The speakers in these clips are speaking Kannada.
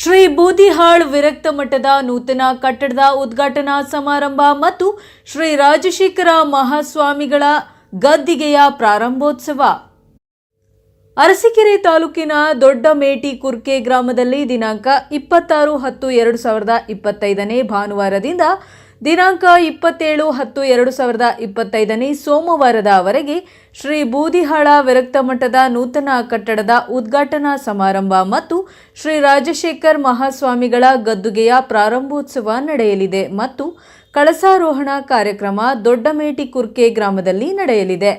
ಶ್ರೀ ಬೂದಿಹಾಳ್ ವಿರಕ್ತ ಮಠದ ನೂತನ ಕಟ್ಟಡದ ಉದ್ಘಾಟನಾ ಸಮಾರಂಭ ಮತ್ತು ಶ್ರೀ ರಾಜಶೇಖರ ಮಹಾಸ್ವಾಮಿಗಳ ಗದ್ದಿಗೆಯ ಪ್ರಾರಂಭೋತ್ಸವ. ಅರಸೀಕೆರೆ ತಾಲೂಕಿನ ದೊಡ್ಡ ಮೇಟಿ ಕುರ್ಕೆ ಗ್ರಾಮದಲ್ಲಿ ದಿನಾಂಕ ಇಪ್ಪತ್ತಾರು ಹತ್ತು ಎರಡು ಸಾವಿರದ ಇಪ್ಪತ್ತೈದನೇ ಭಾನುವಾರದಿಂದ ದಿನಾಂಕ ಇಪ್ಪತ್ತೇಳು ಹತ್ತು ಎರಡು ಸಾವಿರದ ಇಪ್ಪತ್ತೈದನೇ ಸೋಮವಾರದವರೆಗೆ ಶ್ರೀ ಬೂದಿಹಾಳ ವಿರಕ್ತ ಮಠದ ನೂತನ ಕಟ್ಟಡದ ಉದ್ಘಾಟನಾ ಸಮಾರಂಭ ಮತ್ತು ಶ್ರೀ ರಾಜಶೇಖರ್ ಮಹಾಸ್ವಾಮಿಗಳ ಗದ್ದುಗೆಯ ಪ್ರಾರಂಭೋತ್ಸವ ನಡೆಯಲಿದೆ ಮತ್ತು ಕಳಸಾರೋಹಣ ಕಾರ್ಯಕ್ರಮ ದೊಡ್ಡಮೇಟಿ ಕುರ್ಕೆ ಗ್ರಾಮದಲ್ಲಿ ನಡೆಯಲಿದೆ.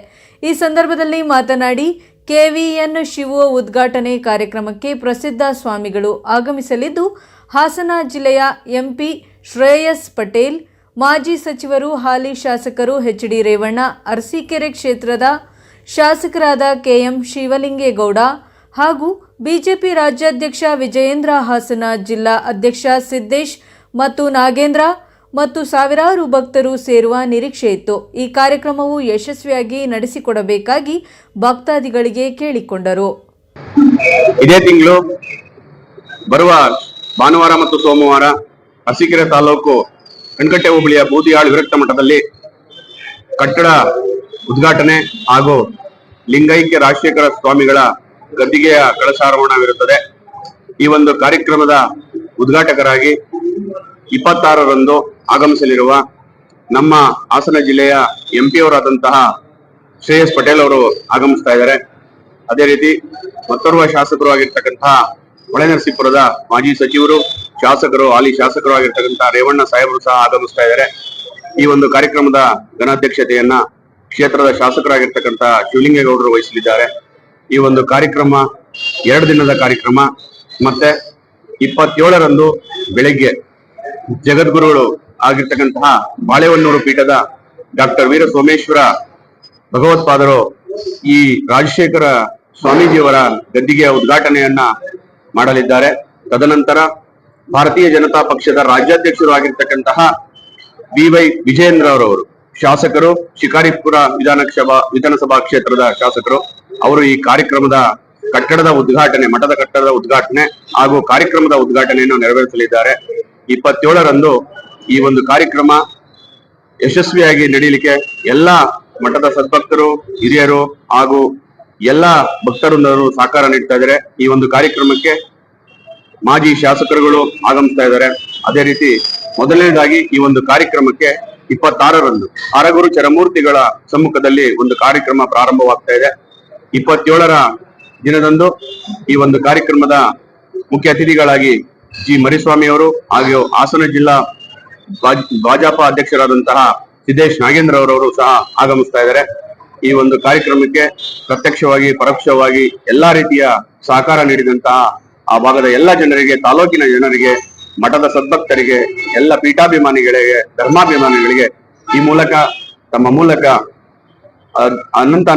ಈ ಸಂದರ್ಭದಲ್ಲಿ ಮಾತನಾಡಿ, ಕೆವಿಎನ್ ಶಿವು ಉದ್ಘಾಟನೆ ಕಾರ್ಯಕ್ರಮಕ್ಕೆ ಪ್ರಸಿದ್ಧ ಸ್ವಾಮಿಗಳು ಆಗಮಿಸಲಿದ್ದು, ಹಾಸನ ಜಿಲ್ಲೆಯ ಎಂಪಿ ಶ್ರೇಯಸ್ ಪಟೇಲ್ ಮಾಜಿ ಸಚಿವರು, ಹಾಲಿ ಶಾಸಕರು ಎಚ್ ಡಿ ರೇವಣ್ಣ, ಅರಸೀಕೆರೆ ಕ್ಷೇತ್ರದ ಶಾಸಕರಾದ ಕೆಎಂ ಶಿವಲಿಂಗೇಗೌಡ ಹಾಗೂ ಬಿಜೆಪಿ ರಾಜ್ಯಾಧ್ಯಕ್ಷ ವಿಜಯೇಂದ್ರ ಹಾಸನ ಜಿಲ್ಲಾ ಅಧ್ಯಕ್ಷ ಸಿದ್ದೇಶ್ ಮತ್ತು ನಾಗೇಂದ್ರ ಮತ್ತು ಸಾವಿರಾರು ಭಕ್ತರು ಸೇರುವ ನಿರೀಕ್ಷೆ ಇತ್ತು. ಈ ಕಾರ್ಯಕ್ರಮವು ಯಶಸ್ವಿಯಾಗಿ ನಡೆಸಿಕೊಡಬೇಕಾಗಿ ಭಕ್ತಾದಿಗಳಿಗೆ ಕೇಳಿಕೊಂಡರು. ಇದೇ ತಿಂಗಳು ಬರುವ ಭಾನುವಾರ ಮತ್ತು ಸೋಮವಾರ ಅರಸೀಕೆರೆ ತಾಲೂಕು ಕಣ್ಕಟ್ಟೆ ಹೋಬಳಿಯ ಬೂದಿಯಾಳ್ ವಿರಕ್ತ ಮಠದಲ್ಲಿ ಕಟ್ಟಡ ಉದ್ಘಾಟನೆ ಹಾಗೂ ಲಿಂಗೈಕ್ಯ ರಾಜಶೇಖರ ಸ್ವಾಮಿಗಳ ಗದ್ದಿಗೆಯ ಕಳಸಾರೋಹಣವಿರುತ್ತದೆ ಈ ಒಂದು ಕಾರ್ಯಕ್ರಮದ ಉದ್ಘಾಟಕರಾಗಿ ಇಪ್ಪತ್ತಾರರಂದು ಆಗಮಿಸಲಿರುವ ನಮ್ಮ ಹಾಸನ ಜಿಲ್ಲೆಯ ಎಂಪಿ ಅವರಾದಂತಹ ಶ್ರೇಯಸ್ ಪಟೇಲ್ ಅವರು ಆಗಮಿಸ್ತಾ ಇದ್ದಾರೆ. ಅದೇ ರೀತಿ ಮತ್ತೋರ್ವ ಶಾಸಕರು ಆಗಿರ್ತಕ್ಕಂತಹ ಹೊಳೆನರಸೀಪುರದ ಮಾಜಿ ಸಚಿವರು ಶಾಸಕರು, ಹಾಲಿ ಶಾಸಕರು ಆಗಿರ್ತಕ್ಕಂತಹ ರೇವಣ್ಣ ಸಾಹೇಬರು ಸಹ ಆಗಮಿಸ್ತಾ ಇದ್ದಾರೆ. ಈ ಒಂದು ಕಾರ್ಯಕ್ರಮದ ಘನಾಧ್ಯಕ್ಷತೆಯನ್ನ ಕ್ಷೇತ್ರದ ಶಾಸಕರಾಗಿರ್ತಕ್ಕಂತಹ ಶಿವಲಿಂಗೇಗೌಡರು ವಹಿಸಲಿದ್ದಾರೆ. ಈ ಒಂದು ಕಾರ್ಯಕ್ರಮ, ಎರಡು ದಿನದ ಕಾರ್ಯಕ್ರಮ, ಮತ್ತೆ ಇಪ್ಪತ್ತೇಳರಂದು ಬೆಳಗ್ಗೆ ಜಗದ್ಗುರುಗಳು ಆಗಿರ್ತಕ್ಕಂತಹ ಬಾಳೆಹೊನ್ನೂರು ಪೀಠದ ಡಾಕ್ಟರ್ ವೀರ ಸೋಮೇಶ್ವರ ಭಗವತ್ಪಾದರು ಈ ರಾಜಶೇಖರ ಸ್ವಾಮೀಜಿಯವರ ಗದ್ದಿಗೆಯ ಉದ್ಘಾಟನೆಯನ್ನ ಮಾಡಲಿದ್ದಾರೆ. ತದನಂತರ ಭಾರತೀಯ ಜನತಾ ಪಕ್ಷದ ರಾಜ್ಯಾಧ್ಯಕ್ಷರು ಆಗಿರ್ತಕ್ಕಂತಹ ಬಿ ವೈ ವಿಜಯೇಂದ್ರ ಅವರವರು ಶಾಸಕರು, ಶಿಕಾರಿಪುರ ವಿಧಾನಸಭಾ ವಿಧಾನಸಭಾ ಕ್ಷೇತ್ರದ ಶಾಸಕರು, ಅವರು ಈ ಕಾರ್ಯಕ್ರಮದ ಕಟ್ಟಡದ ಉದ್ಘಾಟನೆ, ಮಠದ ಕಟ್ಟಡದ ಉದ್ಘಾಟನೆ ಹಾಗೂ ಕಾರ್ಯಕ್ರಮದ ಉದ್ಘಾಟನೆಯನ್ನು ನೆರವೇರಿಸಲಿದ್ದಾರೆ. ಇಪ್ಪತ್ತೇಳರಂದು ಈ ಒಂದು ಕಾರ್ಯಕ್ರಮ ಯಶಸ್ವಿಯಾಗಿ ನಡೀಲಿಕ್ಕೆ ಎಲ್ಲ ಮಠದ ಸದ್ಭಕ್ತರು, ಹಿರಿಯರು ಹಾಗೂ ಎಲ್ಲ ಭಕ್ತರು ಸಹಕಾರ ನೀಡ್ತಾ ಇದ್ದಾರೆ. ಈ ಒಂದು ಕಾರ್ಯಕ್ರಮಕ್ಕೆ ಮಾಜಿ ಶಾಸಕರುಗಳು ಆಗಮಿಸ್ತಾ ಇದ್ದಾರೆ. ಅದೇ ರೀತಿ ಮೊದಲನೇದಾಗಿ ಈ ಒಂದು ಕಾರ್ಯಕ್ರಮಕ್ಕೆ ಇಪ್ಪತ್ತಾರರಂದು ಅರಗುರು ಚರಮೂರ್ತಿಗಳ ಸಮ್ಮುಖದಲ್ಲಿ ಒಂದು ಕಾರ್ಯಕ್ರಮ ಪ್ರಾರಂಭವಾಗ್ತಾ ಇದೆ. ಇಪ್ಪತ್ತೇಳರ ದಿನದಂದು ಈ ಒಂದು ಕಾರ್ಯಕ್ರಮದ ಮುಖ್ಯ ಅತಿಥಿಗಳಾಗಿ ಜಿ ಮರಿಸ್ವಾಮಿ ಅವರು ಹಾಗೂ ಹಾಸನ ಜಿಲ್ಲಾ ಭಾಜಪಾ ಅಧ್ಯಕ್ಷರಾದಂತಹ ಸಿದ್ದೇಶ್ ನಾಗೇಂದ್ರ ಅವರವರು ಸಹ ಆಗಮಿಸ್ತಾ ಇದ್ದಾರೆ. ಈ ಒಂದು ಕಾರ್ಯಕ್ರಮಕ್ಕೆ ಪ್ರತ್ಯಕ್ಷವಾಗಿ, ಪರೋಕ್ಷವಾಗಿ ಎಲ್ಲಾ ರೀತಿಯ ಸಹಕಾರ ನೀಡಿದಂತಹ ಆ ಭಾಗದ ಎಲ್ಲ ಜನರಿಗೆ, ತಾಲೂಕಿನ ಜನರಿಗೆ, ಮಠದ ಸದ್ಭಕ್ತರಿಗೆ, ಎಲ್ಲ ಪೀಠಾಭಿಮಾನಿಗಳಿಗೆ, ಧರ್ಮಾಭಿಮಾನಿಗಳಿಗೆ ಈ ಮೂಲಕ, ತಮ್ಮ ಮೂಲಕ ಅನಂತ